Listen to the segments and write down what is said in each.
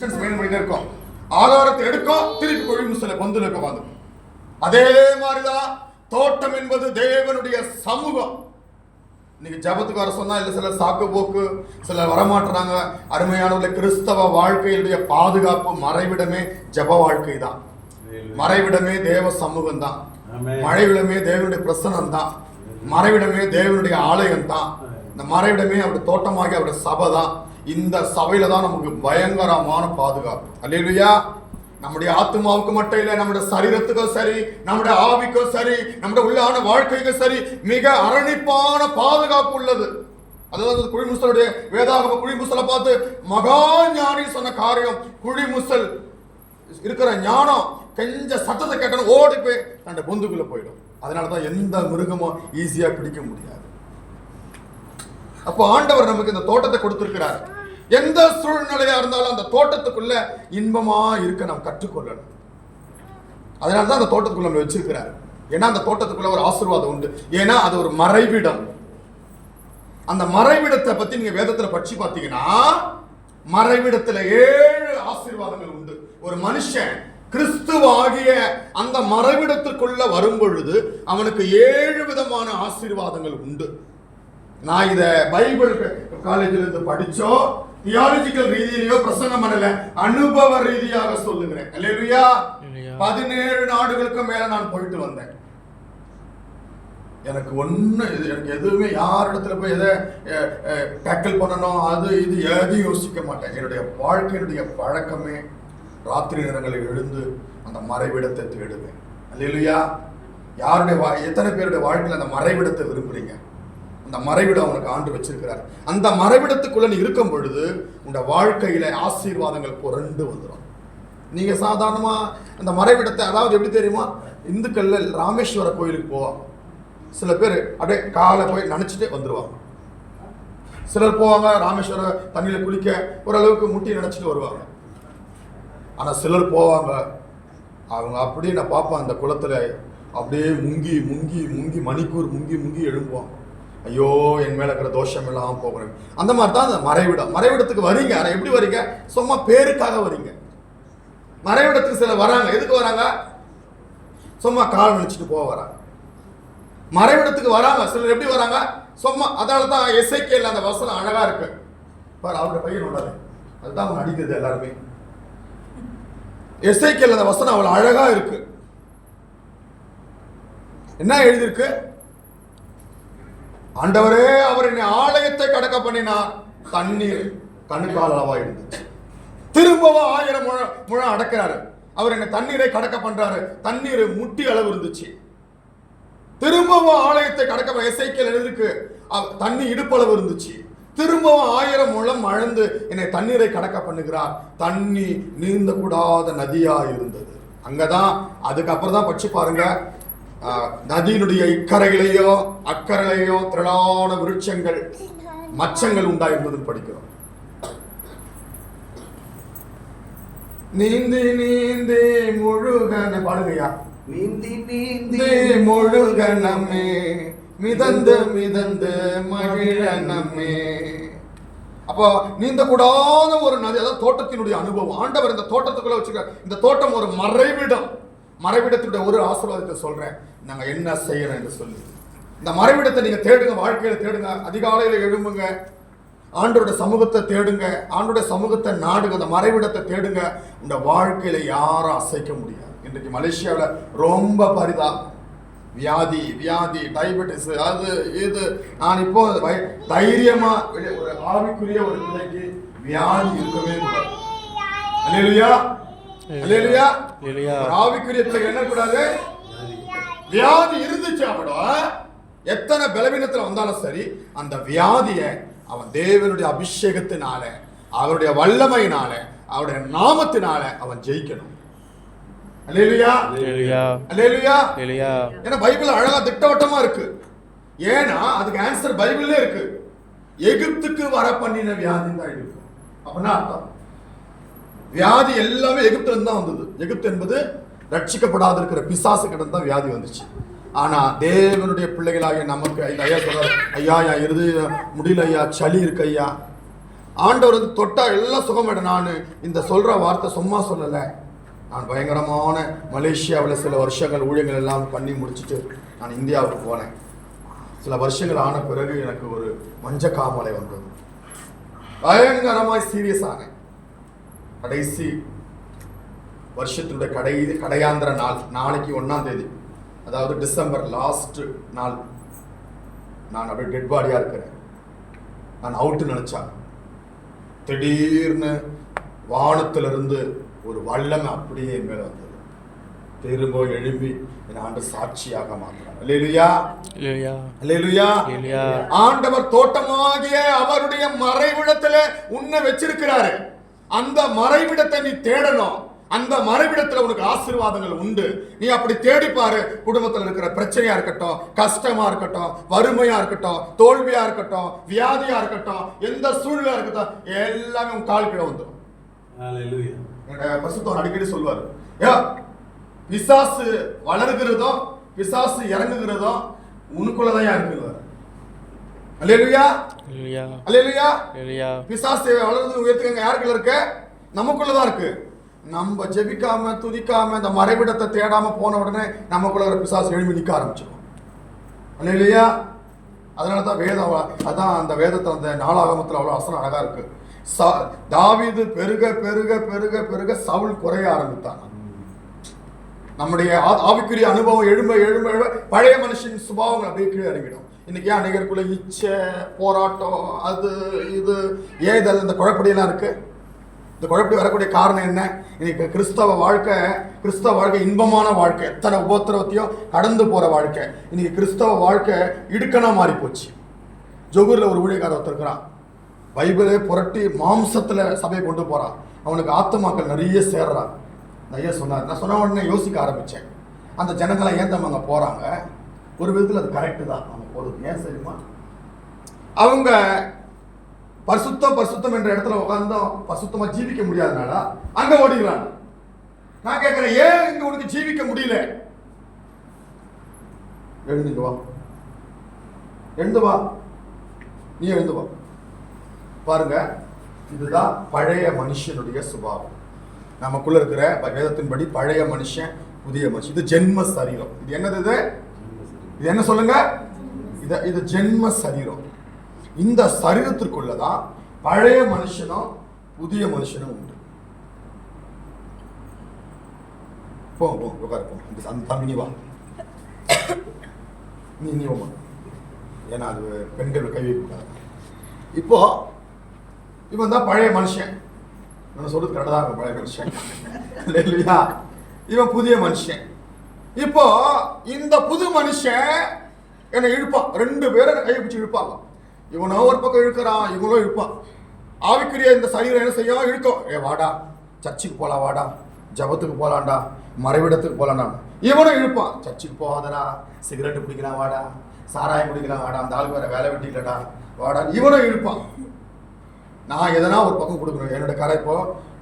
maintain பண்ணிட்டே இருக்கோம் ஆதாரத்தை எடுக்கும். திருப்பி குழி முசல பொந்துல இருக்க வந்து அதே மாதிரிதான் தோட்டம் என்பது தேவனுடைய சமூகம். இன்னைக்கு ஜபத்துக்கு வர சொன்னா இல்ல சில சாக்கு போக்கு சில வரமாட்டுறாங்க. அருமையானவர்கள கிறிஸ்தவ வாழ்க்கையினுடைய பாதுகாப்பு மறைவிடமே ஜப வாழ்க்கை தான் மறைவிடமே தேவ சமூகம் தான். மறைவிடமே தேவனுடைய பிரசனம் தான் மறைவிடமே தேவனுடைய ஆலயம் தான் இந்த மறைவிடமே அவருடைய தோட்டமாகி அவருடைய சபை தான் இந்த சபையில தான் நமக்கு பயங்கரமான பாதுகாப்பு. அல்லையா நம்முடைய ஆத்மாவுக்கு மட்டும் இல்லை நம்முடைய சரீரத்துக்கும் சரி நம்முடைய ஆவிக்கும் சரி நம்முடைய உள்ளான வாழ்க்கைக்கும் சரி மிக அரணிப்பான பாதுகாப்பு உள்ளது. அதாவது குழிமுசலுடைய வேதாகம குழிமுசலை பார்த்து மகா ஞானி சொன்ன காரியம் குழிமுசல் இருக்கிற ஞானம் கெஞ்ச சத்தத்தை கேட்டணும் ஓடி போய் தன்னுடைய பொந்துக்குள்ள போயிடும். அதனால தான் எந்த மிருகமும் ஈஸியா பிடிக்க முடியாது. அப்போ ஆண்டவர் நமக்கு இந்த தோட்டத்தை கொடுத்துருக்கிறார். எந்த சூழ்நிலையா இருந்தாலும் அந்த தோட்டத்துக்குள்ள இன்பமா இருக்க நாம் கற்றுக்கொள்ளணும். அதனால தான் அந்த தோட்டத்துக்குள்ள நம்ம வச்சிருக்கிறார். ஏன்னா அந்த தோட்டத்துக்குள்ள ஒரு ஆசீர்வாதம் உண்டு. ஏன்னா அது ஒரு மறைவிடம். அந்த மறைவிடத்தை பத்தி நீங்க வேதத்துல படிச்சு பார்த்தீங்கன்னா மறைவிடத்துல ஏழு ஆசீர்வாதங்கள் உண்டு. ஒரு மனுஷன் கிறிஸ்துவாகிய அந்த மறைவிடத்துக்குள்ள வரும் பொழுது அவனுக்கு ஏழு விதமான ஆசீர்வாதங்கள் உண்டு. நான் இத பைபிள் காலேஜில் இருந்து படிச்சோ தியாலஜிக்கல் ரீதியிலயோ பிரசங்கம் பண்ணல அனுபவ ரீதியாக சொல்லுகிறேன். அல்லேலூயா. பதினேழு நாடுகளுக்கு மேல நான் போயிட்டு வந்தேன். எனக்கு ஒண்ணு இது எனக்கு எதுவுமே யார் இடத்துல போய் எதை டேக்கிள் பண்ணணும் அது இது எதையும் யோசிக்க மாட்டேன். என்னுடைய வாழ்க்கையினுடைய பழக்கமே ராத்திரி நேரங்களில் எழுந்து அந்த மறைவிடத்தை தேடுவேன். அல்லேலூயா. யாருடைய வா எத்தனை பேருடைய வாழ்க்கையில் அந்த மறைவிடத்தை விரும்புறீங்க? அந்த மறைவிடம் உனக்கு ஆண்டு வச்சிருக்கிறார். அந்த மறைவிடத்துக்குள்ள நீ இருக்கும் பொழுது உன்னோட வாழ்க்கையில ஆசீர்வாதங்கள் புரண்டு வந்துடும் நீங்க சாதாரணமா அந்த மறைவிடத்தை அதாவது எப்படி தெரியுமா? இந்துக்கள்ல ராமேஸ்வர கோயிலுக்கு போவாங்க. சில பேர் அப்படியே காலை போய் நினைச்சிட்டு வந்துடுவாங்க சிலர் போவாங்க ராமேஸ்வர தண்ணியில் குளிக்க ஓரளவுக்கு முட்டி நினச்சிட்டு வருவாங்க. ஆனால் சிலர் போவாங்க. அவங்க அப்படியே நான் பார்ப்பேன் அந்த குளத்தில் அப்படியே முங்கி முங்கி முங்கி மணிக்கூர் முங்கி முங்கி எழும்புவாங்க. ஐயோ என் மேல இருக்கிற தோஷம் எல்லாம் போகிறேன் அந்த மாதிரி தான் அந்த மறைவிடம். மறைவிடத்துக்கு வரீங்க. ஆனால் எப்படி வரீங்க? சும்மா பேருக்காக வரீங்க. மறைவிடத்துக்கு சிலர் வராங்க. எதுக்கு வராங்க? சும்மா கால் நினைச்சிட்டு போக வராங்க. மறைவிடத்துக்கு வராங்க. சிலர் எப்படி வராங்க? சும்மா அதனால தான் எஸ்ஐகேல அந்த வசனம் அழகா இருக்கு. பார் அவரோட பையன் உடனே. அதுதான் அவன் அடிக்கிறது எல்லாருமே. எஸ்ஐகேல அந்த வசனம் அவ்வளோ அழகா இருக்கு. என்ன எழுதியிருக்கு? ஆண்டவரே அவர் என்னை ஆலயத்தை கடக்க பண்ணினார். தண்ணீர் கண்ணுக்கால் அளவா இருந்துச்சு திரும்பவும் ஆயிரம் முழம் முழம் அடக்கிறாரு. அவர் என்ன தண்ணீரை கடக்க பண்றாரு. தண்ணீர் முட்டி அளவு இருந்துச்சு. திரும்பவும் ஆலயத்தை கடக்க எசைக்கல் எழுதிருக்கு தண்ணி இடுப்பளவு இருந்துச்சு. திரும்பவும் ஆயிரம் முழம் அழந்து என்னை தண்ணீரை கடக்க பண்ணுகிறார். தண்ணி நீந்த கூடாத நதியா இருந்தது. அங்கதான் அதுக்கப்புறம் தான் பச்சு பாருங்க. நதியினுடைய இக்கரையிலேயோ அக்கரையிலேயோ திரளான விருட்சங்கள் மச்சங்கள் உண்டாயிருந்ததுன்னு படிக்கிறோம். நீந்தி நீந்தி முழுகன பாடுங்கய்யா. நீந்தி நீந்தி முழுக நம்மே மிதந்து மிதந்து மகிழ நம்மே. அப்போ நீந்த கூடாத ஒரு நதி அதாவது தோட்டத்தினுடைய அனுபவம். ஆண்டவர் இந்த தோட்டத்துக்குள்ள வச்சுக்க இந்த தோட்டம் ஒரு மறைவிடம். மறைவிடத்துடைய ஒரு ஆசீர்வாதத்தை சொல்றேன். நாங்க என்ன செய்யறோம் என்று சொல்லி. இந்த மறைவிடத்தை நீங்க தேடுங்க வாழ்க்கையில தேடுங்க அதிகாலையில எழும்புங்க ஆண்டோட சமூகத்தை தேடுங்க ஆண்டோட சமூகத்தை நாடுங்க அந்த மறைவிடத்தை தேடுங்க. இந்த வாழ்க்கையில யாரும் அசைக்க முடியாது. இன்றைக்கு மலேசியாவில் ரொம்ப பரிதாபம். வியாதி வியாதி டயபெட்டிஸ் அது இது. நான் இப்போ வய- தைரியமா வெளிய ஒரு ஆவிக்குரிய ஒரு பிள்ளைக்கு வியாதி இருக்கவே கூடாது. ஒரு ஆவிக்குரிய என்ன கூடாது வியாதி இருந்துச்சு அவட எத்தனை பலவீனத்துல வந்தாலும் சரி அந்த வியாதிய அவன் தேவனுடைய அபிஷேகத்தினால அவருடைய வல்லமையினால அவருடைய நாமத்தினால அவன் ஜெயிக்கணும். ஏன்னா பைபிள் அழகா திட்டவட்டமா இருக்கு. ஏன்னா அதுக்கு ஆன்சர் பைபிள்ல இருக்கு. எகிப்துக்கு வர பண்ணின வியாதி தான் இருக்கு அப்படின்னா அர்த்தம்? வியாதி எல்லாமே எகிப்துல இருந்து தான் வந்தது. எகிப்து என்பது ரட்சிக்கப்படாத இருக்கிற பிசாசு கிட்ட தான் வியாதி வந்துச்சு. ஆனா தேவனுடைய பிள்ளைகளாகிய நமக்கு ஐயா சொல்றாரு ஐயா ஐயா இருதய முடியல ஐயா சளி இருக்கு ஐயா. ஆண்டவர் வந்து தொட்டா எல்லாம் சுகமாயிடும். நான் இந்த சொல்ற வார்த்தை சும்மா சொல்லலை. நான் பயங்கரமான மலேசியாவில் சில வருஷங்கள் ஊழியங்கள் எல்லாம் பண்ணி முடிச்சுட்டு நான் இந்தியாவுக்கு போனேன். சில வருஷங்கள் ஆன பிறகு எனக்கு ஒரு மஞ்ச காமலை வந்தது. பயங்கரமாய் சீரியஸ் ஆனேன். கடைசி வருஷத்தினுடைய கடை கடையாந்திர நாள் நாளைக்கு ஒன்றாம் தேதி. அதாவது டிசம்பர் லாஸ்ட் நாள். நான் அப்படியே டெட் பாடியாக இருக்கிறேன். நான் அவுட்டு நினச்சான் திடீர்னு வானத்திலிருந்து ஒரு வல்லமை அப்படியே என் மேலே வந்தது. திரும்ப எழும்பி என் ஆண்டு சாட்சியாக Hallelujah. ஆண்டவர் தோட்டமாகிய அவருடைய மறைவிடத்துல உன்னை வச்சிருக்கிறாரு. அந்த மறைவிடத்தை நீ தேடணும். அந்த மறைவிடத்துல உனக்கு ஆசீர்வாதங்கள் உண்டு. நீ அப்படி தேடி பாரு. குடும்பத்துல இருக்கிற பிரச்சனையா இருக்கட்டும் கஷ்டமா இருக்கட்டும் வறுமையா இருக்கட்டும் தோல்வியா இருக்கட்டும் வியாதியா இருக்கட்டும் எந்த சூழ்நிலையா இருக்கட்டும் எல்லாமே உன் கால் கீழே வந்துடும் பசுத்தவர் அடிக்கடி சொல்வாரு. ஏ பிசாசு வளர்கிறதோ பிசாசு இறங்குகிறதோ உனக்குள்ளதான் இருக்குவார் அல்லேலுயா Hallelujah. பிசாசு வளர்ந்து உயர்த்துங்க யாருக்குள்ள இருக்கு? நமக்குள்ளதான் இருக்கு. நம்ம ஜெபிக்காம துதிக்காம இந்த மறைவிடத்தை தேடாம போன உடனே நமக்குள்ள இருக்கிற பிசாசு எழுப்பி நிக்க ஆரம்பிச்சிடும் அல்லேலுயா அதனால தான் வேதம் அதான் அந்த வேதத்தை அந்த நாளாகமத்தில் அவ்வளோ வசனம் அழகா இருக்கு. ச- தாவீது பெருக பெருக பெருக பெருக சவுல் குறைய ஆரம்பித்தான். நம்முடைய ஆவிக்குரிய அனுபவம் எழும்ப எழும்ப எழும்ப பழைய மனுஷன் சுபாவங்கள் அப்படியே கீழே இறங்கிடும். இன்னைக்கு ஏன் அநேகருக்குள்ள இச்சை போராட்டம் அது இது ஏதல் இந்த குழப்படியெல்லாம் இருக்கு? இந்த குழப்படி வரக்கூடிய காரணம் என்ன? இன்னைக்கு கிறிஸ்தவ வாழ்க்கை கிறிஸ்தவ வாழ்க்கை இன்பமான வாழ்க்கை. எத்தனை உபத்திரவத்தையும் கடந்து போற வாழ்க்கை. இன்னைக்கு கிறிஸ்தவ வாழ்க்கை இடுக்கணா மாறி போச்சு. ஜொகூரில் ஒரு ஊழியக்காரர் ஒருத்தர் இருக்கிறான். பைபிளே புரட்டி மாம்சத்தில் சபையை கொண்டு போகிறான் அவனுக்கு ஆத்மாக்கள் நிறைய சேர்றான். நிறைய சொன்னார்? நான் சொன்ன உடனே யோசிக்க ஆரம்பித்தேன் அந்த ஜனங்களாம் ஏன் தம் அங்கே போகிறாங்க ஒரு விதத்தில் அது கரெக்டு தான். அவங்க போறது ஏன் சரிமா அவங்க பரிசுத்தம் பரிசுத்தம் என்ற இடத்துல உட்கார்ந்தோம் பசுத்தமாக ஜீவிக்க முடியாதனால அங்கே ஓடிக்கிறாங்க நான் கேட்குறேன் ஏன் இங்கே உனக்கு ஜீவிக்க முடியல? எழுந்துங்க வா. எழுந்து வா. நீ எழுந்து வா. பாருங்க இதுதான் பழைய மனுஷனுடைய சுபாவம். நமக்குள்ள இருக்கிற வேதத்தின்படி பழைய மனுஷன் புதிய மனுஷன். இது ஜென்ம சரீரம். இது என்னது இது? இது என்ன சொல்லுங்க? இது இது ஜென்ம சரீரம். இந்த சரீரத்திற்குள்ளதான் பழைய மனுஷனும் புதிய மனுஷனும் உண்டு. போ போ உட்காரு போ. இந்த அந்த தம்பி நீ வா. நீ நீ வாமா ஏன்னா அது பெண்கள் கை வைக்கக்கூடாது இப்போ இவன் தான் பழைய மனுஷன். நான் சொல்றது கரெக்டாக இருக்கும் பழைய மனுஷன். இல்லையா? இவன் புதிய மனுஷன். இப்போ இந்த புது மனுஷன் என்னை இழுப்பான். ரெண்டு பேரும் என்னை கையை பிடிச்சி இழுப்பாங்க. இவனோ ஒரு பக்கம் இழுக்கிறான் இவனும் இழுப்பான். ஆவிக்குரிய இந்த சரீரம் என்ன செய்யும்? இழுக்கும். ஏ வாடா. சர்ச்சுக்கு போலாம் வாடா. ஜபத்துக்கு போலாம்டா. மறைவிடத்துக்கு போலாம்டா. இவனும் இழுப்பான். சர்ச்சுக்கு போகாதடா. சிகரெட்டு பிடிக்கலாம் வாடா. சாராயம் குடிக்கலாம் வாடா. அந்த ஆளுக்கு வேற வேலை வெட்டிக்கலடா வாடா. இவனும் இழுப்பான். நான் எதனா ஒரு பக்கம் கொடுக்கணும். என்னோட கரை இப்போ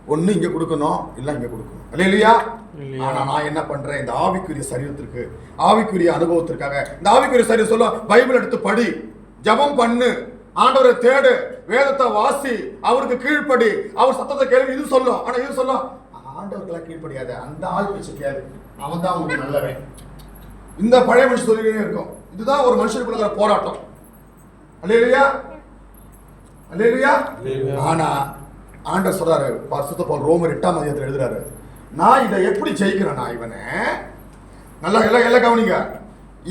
ஒன்று இங்கே கொடுக்கணும் இல்லை இங்கே கொடுக்கணும். இல்லை இல்லையா. ஆனா நான் என்ன பண்றேன்? இந்த ஆவிக்குரிய சரீரத்திற்கு ஆவிக்குரிய அனுபவத்திற்காக. இந்த ஆவிக்குரிய சரீரம் சொல்ல பைபிள் எடுத்து படி. ஜெபம் பண்ணு. ஆண்டவரை தேடு. வேதத்தை வாசி. அவருக்கு கீழ்ப்படி. அவர் சத்தத்தை கேள்வி இது சொல்லும். ஆனா இது சொல்லும் ஆண்டவருக்கெல்லாம் கீழ்ப்படியாத அந்த ஆள் பேச்சு கேளு. அவன் தான் உங்களுக்கு நல்லவன். இந்த பழைய மனுஷன் சொல்லிக்கிட்டே இருக்கும். இதுதான் ஒரு மனுஷனுக்குள்ள போராட்டம். அல்லையா அல்லேலூயா? அல்லேலூயா. ஆனா ஆண்டவர் சொல்றாரு பரிசுத்த பவுல் ரோமர் எட்டாம் அதிகாரத்தில் எழுதுறாரு நான் இதை எப்படி ஜெயிக்கிறேன் நான் இவனை? நல்லா எல்லாம் எல்லாம் கவனிங்க.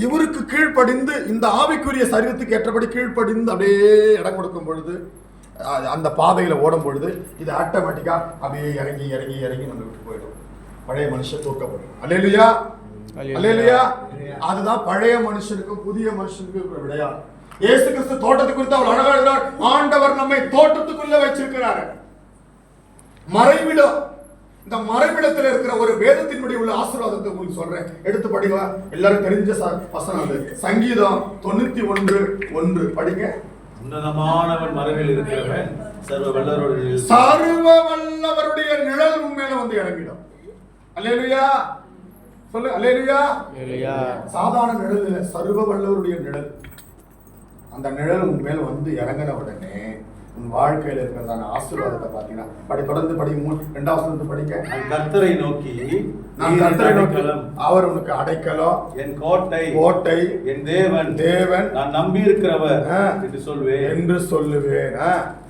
இவருக்கு கீழ்ப்படிந்து இந்த ஆவிக்குரிய சரீரத்துக்கு ஏற்றபடி கீழ்ப்படிந்து அப்படியே இடம் கொடுக்கும் பொழுது அந்த பாதையில ஓடும் பொழுது இது ஆட்டோமேட்டிக்கா அப்படியே இறங்கி இறங்கி இறங்கி நம்ம விட்டு போயிடும். பழைய மனுஷன் தூக்கப்படும். அல்லேலூயா. அல்லேலூயா. அதுதான் பழைய மனுஷனுக்கும் புதிய மனுஷனுக்கும் விடையாடு இயேசு கிறிஸ்து தோட்டத்தை குறித்து அவர் அழகா ஆண்டவர் நம்மை தோட்டத்துக்குள்ள வச்சிருக்கிறாரு. மறைவிடம் இந்த மறைவிடத்தில் இருக்கிற ஒரு வேதத்தின்படி உள்ள ஆசீர்வாதத்தை உங்களுக்கு சொல்றேன். எடுத்து படிங்க எல்லாரும் தெரிஞ்ச ச- வசனம் அது. சங்கீதம் தொண்ணூத்தி ஒன்று ஒன்று. படிங்க. உன்னதமானவன் மறைவில் இருக்கிறவன் சர்வ வல்லரோடு சர்வ வல்லவருடைய நிழல் உன் மேல வந்து இறங்கிடும். அல்லேலூயா. சொல்லு அல்லேலூயா. சாதாரண நிழல் இல்லை சர்வ வல்லவருடைய நிழல். அந்த நிழல் உன் மேல வந்து இறங்கின உடனே உன் வாழ்க்கையில் இருக்கிறதான ஆசீர்வாதத்தை பார்த்தீங்கன்னா படி தொடர்ந்து படி மூணு ரெண்டாவது வசனத்தை படிக்க கர்த்தரை நோக்கி நான் கர்த்தரை நோக்கி அவர் உனக்கு அடைக்கலம். என் கோட்டை கோட்டை என் தேவன். தேவன். நான் நம்பி இருக்கிறவர். என்று சொல்வேன். என்று சொல்லுவேன்.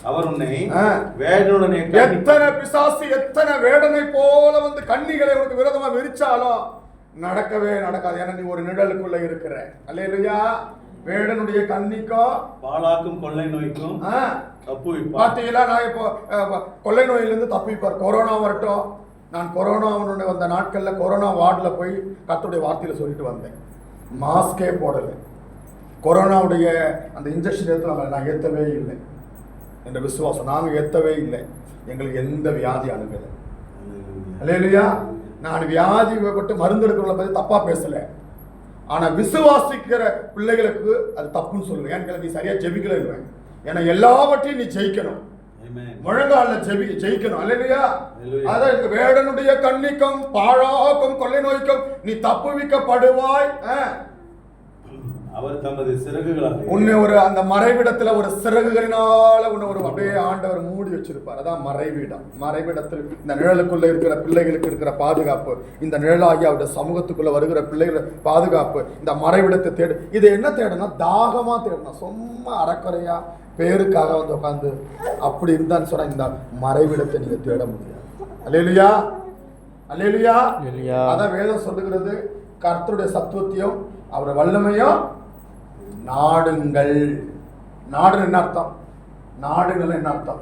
அவர் உன்னை ஆ. வேதனுடனே எத்தனை பிசாசு எத்தனை வேடனை போல வந்து கண்ணிகளை உனக்கு விரோதமா விரிச்சாலும் நடக்கவே நடக்காது. ஏன்னா நீ ஒரு நிழலுக்குள்ள இருக்கிற. அல்லையா வேடனுடைய கண்ணிக்கும் பாலாக்கும் கொள்ளை நோய்க்கும் தப்புவிப்பார். பாத்தீங்களா? நான் இப்போ கொள்ளை நோயிலிருந்து தப்பிப்பார் கொரோனா வரட்டும். நான் கொரோனாவுடைய வந்த நாட்கள்ல கொரோனா வார்டுல போய் கர்த்தருடைய வார்த்தையில சொல்லிட்டு வந்தேன். மாஸ்கே போடலை. கொரோனாவுடைய அந்த இன்ஜெக்ஷன் ஏற்ற நான் ஏற்றவே இல்லை. என்ற விசுவாசம் நாங்கள் ஏற்றவே இல்லை. எங்களுக்கு எந்த வியாதி அணுகலை இல்லையா நான் வியாதி பட்டு மருந்து எடுக்கிறவங்கள பற்றி தப்பா பேசல. ஆனா விசுவாசிக்கிற பிள்ளைகளுக்கு அது தப்புன்னு சொல்லுவேன் ஏன்னு நீ சரியா ஜெபிக்கல இல்லை ஏன்னா எல்லாவற்றையும் நீ ஜெயிக்கணும். முழங்கால ஜெபி ஜெயிக்கணும் Hallelujah. அதான் இந்த வேடனுடைய கண்ணிக்கும் பாழாக்கும் கொள்ளை நோய்க்கும் நீ தப்புவிக்கப்படுவாய். அவர் தமது சிறகுகளால் உன்னை ஒரு அந்த மறைவிடத்துல ஒரு சிறகுகளினால உன்னை ஒரு அப்படியே ஆண்டவர் மூடி வச்சிருப்பார். அதான் மறைவிடம். மறைவிடத்தில் இந்த நிழலுக்குள்ள இருக்கிற பிள்ளைகளுக்கு இருக்கிற பாதுகாப்பு இந்த நிழலாகி அவருடைய சமூகத்துக்குள்ள வருகிற பிள்ளைகள் பாதுகாப்பு இந்த மறைவிடத்தை தேடு. இது என்ன தேடணும் தாகமா தேடணும் சும்மா அறக்குறையா பேருக்காக வந்து உட்காந்து அப்படி இருந்தான்னு சொன்னா இந்த மறைவிடத்தை நீங்க தேட முடியாது. அல்லேலுயா? அல்லேலூயா. அதான் வேதம் சொல்லுகிறது கர்த்தருடைய சத்துவத்தையும் அவருடைய வல்லமையும் நாடுங்கள். நாடு என்ன அர்த்தம். நாடுங்கள் என்ன அர்த்தம்?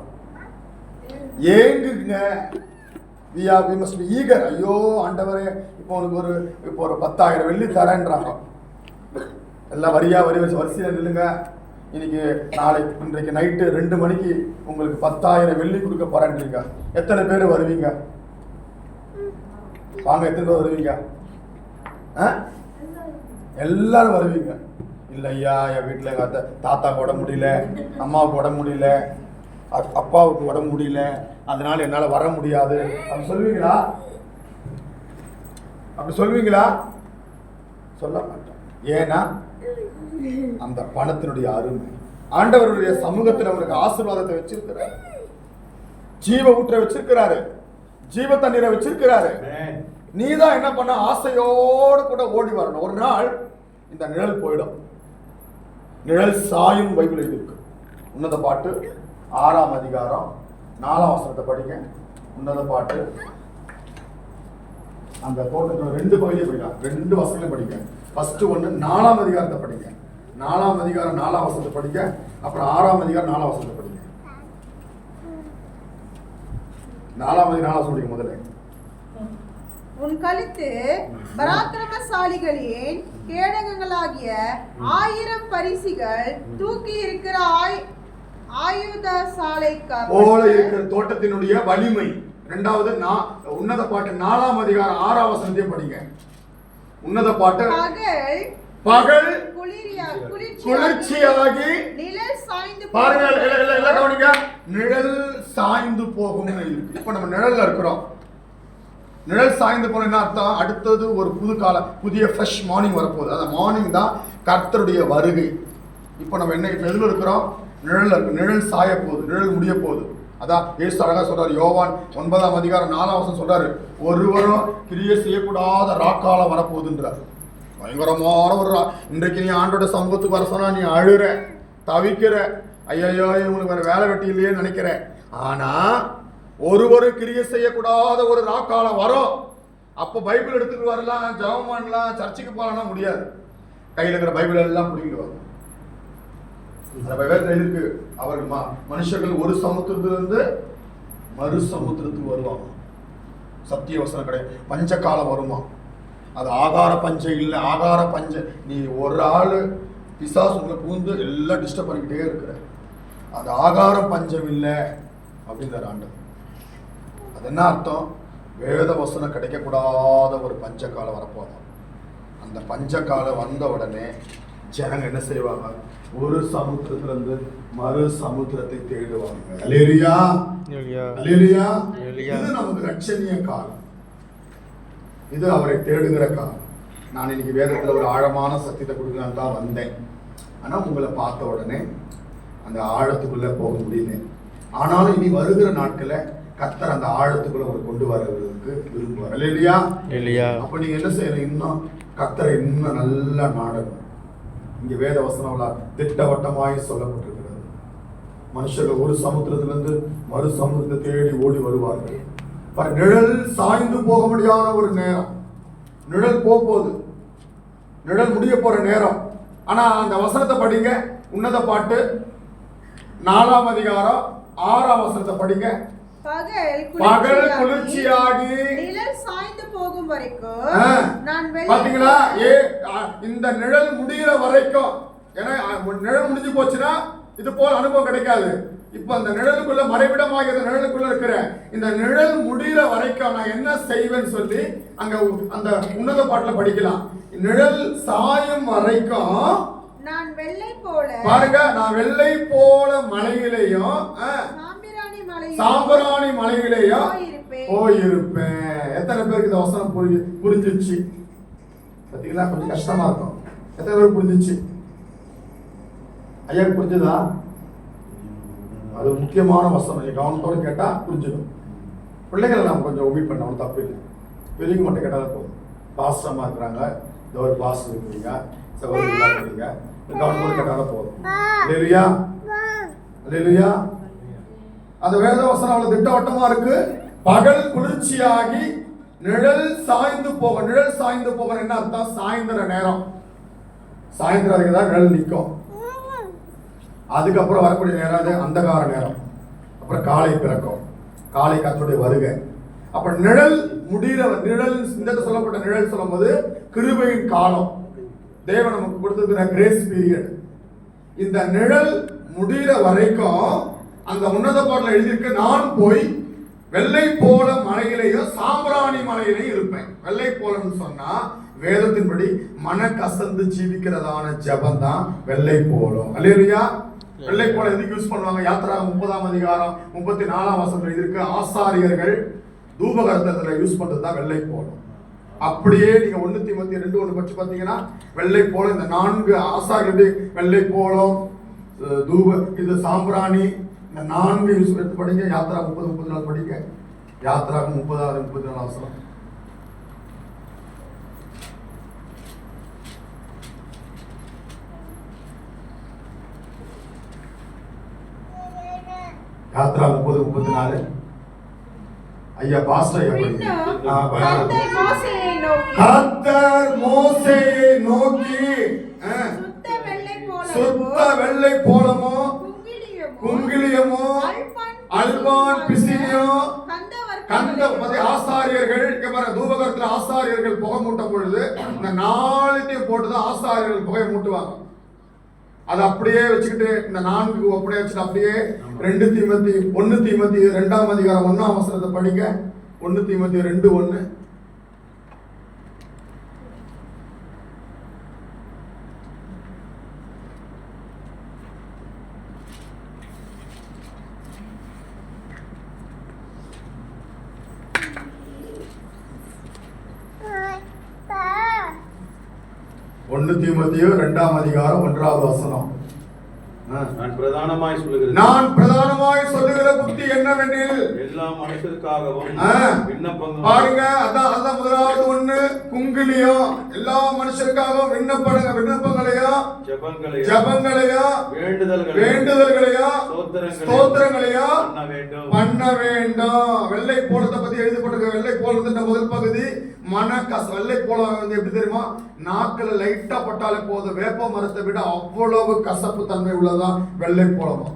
ஏங்குங்க. We are we must be ஐயோ ஆண்டவரே இப்போ உனக்கு ஒரு இப்போ ஒரு பத்தாயிரம் வெள்ளி தரேன்றாங்க. எல்லாம் வரியா வரி வச்சு வரிசையில் நில்லுங்க. இன்னைக்கு நாளை இன்றைக்கு நைட்டு ரெண்டு மணிக்கு உங்களுக்கு பத்தாயிரம் வெள்ளி கொடுக்க போறேன்றீங்க எத்தனை பேர் வருவீங்க? வாங்க எத்தனை பேர் வருவீங்க? ஆ? எல்லாரும் வருவீங்க. இல்ல ஐயா என் வீட்டில் எங்கள் அத்தை தாத்தாவுக்கு உடம்பு முடியல அம்மாவுக்கு உடம்பு முடியல அப்- அப்பாவுக்கு உடம்பு முடியல அதனால என்னால் வர முடியாது. அப்படி சொல்லுவீங்களா? அப்படி சொல்லுவீங்களா? சொல்ல மாட்டோம். ஏன்னா அந்த பணத்தினுடைய அருமை. ஆண்டவருடைய சமூகத்தில் அவருக்கு ஆசீர்வாதத்தை வச்சிருக்கிறார். ஜீவ ஊற்ற வச்சிருக்கிறாரு. ஜீவ தண்ணீரை வச்சிருக்கிறாரு. நீ தான் என்ன பண்ண ஆசையோடு கூட ஓடி வரணும். ஒரு நாள் இந்த நிழல் போயிடும். நிழல் சாயும் பைபிள் எழுதியிருக்கு உன்னத பாட்டு ஆறாம் அதிகாரம் நாலாம் வசனத்தை படிங்க. உன்னத பாட்டு. அந்த போட்டு ரெண்டு பகுதியை படிக்கலாம் ரெண்டு வசனங்களையும் படிங்க. ஃபர்ஸ்ட் ஒன்று நாலாம் அதிகாரத்தை படிங்க. நாலாம் அதிகாரம் நாலாம் வசனத்தை படிங்க. அப்புறம் ஆறாம் அதிகாரம் நாலாம் வசனத்தை படிங்க. நாலாம் அதிகாரம் நாலாம் சொல்லிங்க முதல்ல. உன் கழுத்து பராக்கிரமசாலிகளின் கேடகங்களாகிய ஆயிரம் பரிசிகள் தூக்கி இருக்கிற ஆய்- ஆயுத சாலைக்கு போல இருக்கிற தோட்டத்தினுடைய வலிமை. இரண்டாவது நா- உன்னத பாட்டு நாலாம் அதிகாரம் ஆறாம் வசனத்தையும் படிங்க. உன்னத பாட்டு. பகல் பகல் குளிர்ச்சியாகி நிழல் சாய்ந்து பாருங்க நிழல் சாய்ந்து போகும் இப்ப நம்ம நிழல்ல இருக்கிறோம். நிழல் சாய்ந்து போன என்ன அர்த்தம் அடுத்தது ஒரு புது காலம் புதிய ஃப்ரெஷ் மார்னிங் வரப்போகுது. அந்த மார்னிங் தான் கர்த்தருடைய வருகை. இப்போ நம்ம என்ன இப்போ எதில் இருக்கிறோம்? நிழல் இருக்கு. நிழல் சாய போகுது. நிழல் முடிய போகுது. அதான் ஏசு அழகாக சொல்கிறார் யோவான் ஒன்பதாம் அதிகாரம் நாலாம் வருஷம் சொல்கிறாரு ஒருவரும் கிரியை செய்யக்கூடாத ராக்காலம் வரப்போகுதுன்றார். பயங்கரமான ஒரு இன்றைக்கு நீ ஆண்டோட சமூகத்துக்கு வர சொன்னால் நீ அழுற தவிக்கிற. ஐயோ இவங்களுக்கு வேற வேலை வெட்டி இல்லையே நினைக்கிற. ஆனால் ஒருவரும் கிரியை செய்யக்கூடாத ஒரு ராக்காலம் வரும். அப்போ பைபிள் எடுத்துட்டு வரலாம் ஜெபம் பண்ணலாம் சர்ச்சுக்கு போகலாம் முடியாது. கையில் இருக்கிற பைபிள் எல்லாம் பிடிக்கிட்டு வரும் அந்த இருக்கு. அவர்கள் மனுஷர்கள் ஒரு சமுத்திரத்திலிருந்து மறு சமுத்திரத்துக்கு வருவாங்க. சத்திய வசனம் கிடையாது. பஞ்ச காலம் வருமா? அது ஆகார பஞ்சம் இல்லை. ஆகார பஞ்சம் நீ ஒரு ஆள் பிசாசு உங்களை பூந்து எல்லாம் டிஸ்டர்ப் பண்ணிக்கிட்டே இருக்கிற. அது ஆகார பஞ்சம் இல்லை அப்படின்றார் ஆண்டவர். அது என்ன அர்த்தம்? வேத வசனம் கிடைக்கக்கூடாத ஒரு பஞ்ச காலம் வரப்போதும் அந்த பஞ்ச காலம் வந்த உடனே ஜனங்க என்ன செய்வாங்க? ஒரு சமுத்திரத்திலிருந்து மறு சமுத்திரத்தை தேடுவாங்க. அலேரியா. அலேரியா. இது நமக்கு ரட்சணிய காலம். இது அவரை தேடுகிற காலம். நான் இன்னைக்கு வேதத்துல ஒரு ஆழமான சத்தியத்தை கொடுக்கலான்னு தான் வந்தேன். ஆனா உங்களை பார்த்த உடனே அந்த ஆழத்துக்குள்ள போக முடியல. ஆனாலும் இனி வருகிற நாட்கள கத்தர் அந்த ஆழத்துக்குள்ள உங்களை கொண்டு வரவர்களுக்கு விரும்புவார். இல்லையா இல்லையா அப்ப நீங்க என்ன செய்யணும்? இன்னும் கத்தரை இன்னும் நல்லா நாடணும் இங்க வேத வசனம் திட்டவட்டமாய் சொல்லப்பட்டிருக்கிறது. மனுஷர்கள் ஒரு சமுத்திரத்திலிருந்து மறு சமுத்திரத்தை தேடி ஓடி வருவார்கள். பாரு, நிழல் சாய்ந்து போக முடியாத ஒரு நேரம். நிழல் போக போகுது நிழல் முடிய போற நேரம். ஆனா அந்த வசனத்தை படிங்க. உன்னத பாட்டு நாலாம் அதிகாரம் ஆறாம் வசனத்தை படிங்க. பகல் பகல் குளிர்ச்சியாகி நிழல் சாய்ந்து போகும் வரைக்கும். நான் பாத்தீங்களா? ஏ இந்த நிழல் முடிகிற வரைக்கும் ஏன்னா நிழல் முடிஞ்சு போச்சுன்னா இது போல அனுபவம் கிடைக்காது. இப்ப அந்த நிழலுக்குள்ள மறைவிடமாக இந்த நிழலுக்குள்ள இருக்கிற இந்த நிழல் முடிகிற வரைக்கும் நான் என்ன செய்வேன்னு சொல்லி அங்க அந்த உன்னத பாட்டுல படிக்கலாம். நிழல் சாயும் வரைக்கும் நான் வெள்ளை போல பாருங்க நான் வெள்ளை போல மலையிலையும் சாம்பிராணி மலையில் சாம்பராணி மலையிலையும் போயிருப்பேன். எத்தனை பேருக்கு இந்த வசனம் புரி புரிஞ்சிச்சு? பாத்தீங்களா? கொஞ்சம் கஷ்டமா இருக்கும். எத்தனை பேருக்கு புரிஞ்சிச்சு? ஐயா புரிஞ்சுதா? அது முக்கியமான வசனம். நீங்க கவனத்தோட கேட்டா புரிஞ்சிடும். பிள்ளைகளை நாம் கொஞ்சம் ஒமி பண்ணணும். தப்பு இல்லை. பெரியவங்க மட்டும் கேட்டாலும் போதும். பாஸ்டமா இருக்கிறாங்க. இந்த ஒரு பாஸ் இருக்கிறீங்க. சகோதரிகளா இருக்கிறீங்க. கவனத்தோட கேட்டாலும் போதும். இல்லையா இல்லையா அந்த வேத வசனம் அவ்வளவு திட்டவட்டமா இருக்கு. பகல் குளிர்ச்சியாகி நிழல் சாய்ந்து போக நிழல் சாய்ந்து போக என்ன அர்த்தம்? சாயந்தர நேரம். சாயந்தரம் அதுக்கு தான் நிழல் நிற்கும். அதுக்கப்புறம் வரக்கூடிய நேரம் அது அந்தகார நேரம். அப்புறம் காலை பிறக்கும். காலை கத்துடைய வருகை. அப்ப நிழல் முடிகிற நிழல் இந்த சொல்லப்பட்ட நிழல் சொல்லும்போது கிருபையின் காலம். தேவன் நமக்கு கொடுத்திருக்கிற கிரேஸ் பீரியட் இந்த நிழல் முடிகிற வரைக்கும் அந்த உன்னத பாடல எழுதியிருக்கு நான் போய் வெள்ளை போல மலையிலையும் சாம்பிராணி மலையிலையும் இருப்பேன். வெள்ளை போலன்னு சொன்னா வேதத்தின்படி மன கசந்து ஜீவிக்கிறதான ஜபம் தான் வெள்ளை போலம். அல்லையா வெள்ளை போல எதுக்கு யூஸ் பண்ணுவாங்க? யாத்திரா முப்பதாம் அதிகாரம் முப்பத்தி நாலாம் வசனம் எழுதியிருக்கு ஆசாரியர்கள் தூபகரத்தத்துல யூஸ் பண்றது தான் வெள்ளை போலம். அப்படியே நீங்க ஒண்ணு தீமத்தி ரெண்டு ஒண்ணு பற்றி பார்த்தீங்கன்னா வெள்ளை போலம் இந்த நான்கு ஆசாரியர்கள் வெள்ளை போலம் தூப இது சாம்பிராணி இந்த நான்கு யூஸ் எடுத்து படிங்க யாத்ரா முப்பது முப்பத்தி நாலு படிங்க யாத்ரா முப்பதாவது முப்பத்தி நாலு அவசரம். யாத்ரா முப்பது முப்பத்தி நாலு. ஐயா பாஸ்டர். கர்த்தர் மோசேயை நோக்கி. சுத்த வெள்ளை போலமோ குங்கிலியமோ அல்பான் பிசினியோ கந்த பதி ஆசாரியர்கள் தூபகத்தில் தூபகரத்துல ஆசாரியர்கள் புகை மூட்டும் பொழுது இந்த நாலுத்தையும் போட்டுதான் ஆசாரியர்கள் புகை மூட்டுவாங்க. அதை அப்படியே வச்சுக்கிட்டு இந்த நான்கு அப்படியே வச்சுட்டு அப்படியே ரெண்டு தீமத்தி ஒன்னு தீமத்தி ரெண்டாம் அதிகாரம் ஒன்னாம் அவசரத்தை படிங்க. ஒன்னு தீமத்தி ரெண்டு ஒன்னு. ஒன்னு தீமத்தியோ ரெண்டாம் அதிகாரம் ஒன்றாவது வசனம். நான் பிரதானமாய் சொல்லுகிறேன் நான் பிரதானமாய் சொல்லுகிற புத்தி என்னவெனில் எல்லா மனுஷருக்காகவும். விண்ணப்பங்கள் பாருங்க அதான் அதான் முதலாவது ஒண்ணு குங்கிலியும் எல்லா மனுஷருக்காகவும் விண்ணப்பங்க விண்ணப்பங்களையும் ஜெபங்களையும் ஜபங்களையும் வேண்டுதல்களையும் வேண்டுதல்களையும் ஸ்தோத்திரங்களையும் பண்ண வேண்டும் வெள்ளை போலத்தை பத்தி எழுதப்பட்டிருக்க வெள்ளை போலத்தின் முதல் பகுதி மன கச வெள்ளை போல வந்து எப்படி தெரியுமா? நாக்கில் லைட்டாக பட்டாலே போதும். வேப்ப மரத்தை விட அவ்வளவு கசப்பு தன்மை உள்ளதான் வெள்ளை போலமா?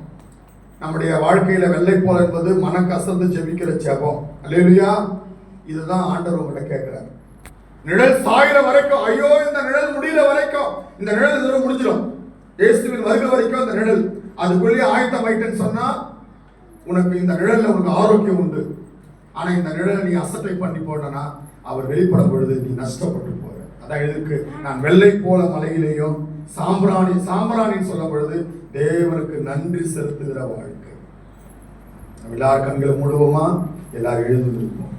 நம்முடைய வாழ்க்கையில் வெள்ளை போல என்பது மன கசந்து ஜெபிக்கிற ஜெபம். அல்லேலூயா. இதுதான் ஆண்டவர் உங்கள்கிட்ட கேட்குறாரு. நிழல் சாயிற வரைக்கும் ஐயோ இந்த நிழல் முடியல வரைக்கும் இந்த நிழல் இதோட முடிஞ்சிடும். இயேசுவின் வருகை வரைக்கும் இந்த நிழல். அதுக்குள்ளேயே ஆயத்தம் ஆயிட்டேன்னு சொன்னால் உனக்கு இந்த நிழலில் உனக்கு ஆரோக்கியம் உண்டு. ஆனால் இந்த நிழலை நீ அசட்டை பண்ணி போட்டனா? அவர் வெளிப்படும் பொழுது நீ நஷ்டப்பட்டு போற அதான் எதுக்கு நான் வெள்ளை போல மலையிலேயும் சாம்பிராணி சாம்பிராணின்னு சொல்லும் பொழுது தேவனுக்கு நன்றி செலுத்துகிற வாழ்க்கை. எல்லார் கண்களும் கண்களை மூடுவோமா? எல்லாரும் எழுந்து இருப்போம்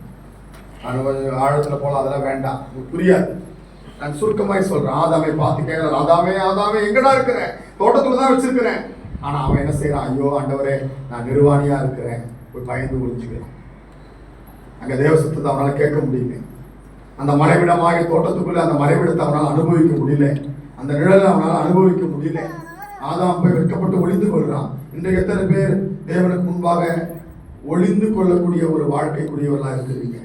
நான் ஆழத்துல போல அதெல்லாம் வேண்டாம். உங்களுக்கு புரியாது. நான் சுருக்கமாய் சொல்றேன். ஆதாமே பார்த்து ஆதாமே ஆதாமே எங்கடா இருக்கிறேன் தோட்டத்துல தான் வச்சிருக்கிறேன். ஆனா அவன் என்ன செய்யறான் ஐயோ ஆண்டவரே நான் நிர்வாணியா இருக்கிறேன். போய் பயந்து ஒழிஞ்சுக்கிறான் அங்க தேவ சத்தத்தை அவனால கேட்க முடியுமே அந்த மறைவிடமாகிய தோட்டத்துக்குள்ளே அந்த மறைவிடத்தை அவனால் அனுபவிக்க முடியல. அந்த நிழலை அவனால் அனுபவிக்க முடியல. ஆதாம் போய் வெட்கப்பட்டு ஒளிந்து கொள்கிறான். இன்றைக்கு எத்தனை பேர் தேவனுக்கு முன்பாக ஒளிந்து கொள்ளக்கூடிய ஒரு வாழ்க்கைக்குரியவர்களாக இருக்கிறீங்க?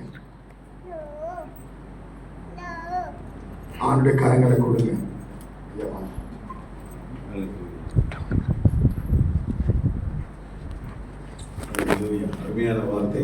ஆண்டுடைய கரங்களை கொடுங்க. அருமையான வார்த்தை.